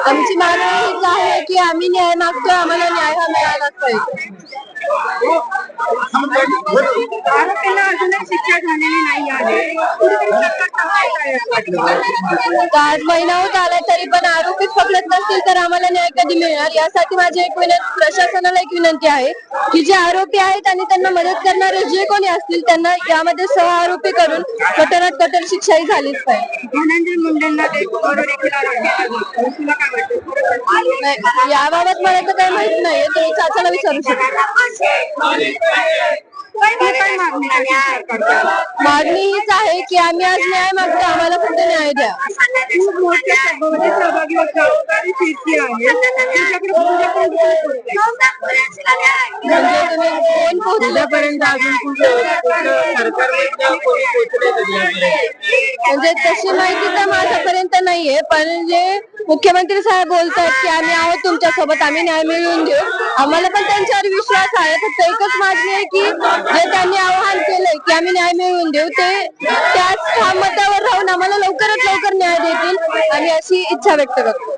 आमची मागणी हीच आहे की आम्ही न्याय मागतोय आम्हाला न्याय हा मिळालाच पाहिजे. आरोपींना अजूनही शिक्षा झाली आज महिना होत आलाय तरी पण आरोपीच पकडत नसतील तर आम्हाला न्याय कधी मिळणार? यासाठी माझी एक विनंती प्रशासनाला एक विनंती आहे की जे आरोपी आहेत आणि त्यांना मदत करणारे जे कोणी असतील त्यांना यामध्ये सह आरोपी करून कठोरात कठोर शिक्षाही झालीच पाहिजे. धनंजय मुंडेंना आरोपी याबाबत मला तर काही माहीत नाही तुम्ही चाचाला विचारू शकता? मागणी हीच आहे की आम्ही आज न्याय मागतो आम्हाला फक्त न्याय द्या. खूप मोठ्या सभेमध्ये सहभागी होता. आणि आहे. कोण पोहोचल्यापर्यंत अजून म्हणजे तशी माहिती तर माझ्यापर्यंत नाहीये पण जे मुख्यमंत्री साहेब बोलतात की आम्ही आहोत तुमच्यासोबत आम्ही न्याय मिळवून देऊ. आम्हाला पण त्यांच्यावर विश्वास आहे. फक्त एकच मागणी आहे की जे त्यांनी आवाहन केलंय की आम्ही न्याय मिळवून देऊ ते त्याच ठाम मतावर राहून आम्हाला लवकरात लवकर न्याय देतील. आम्ही अशी इच्छा व्यक्त करतो.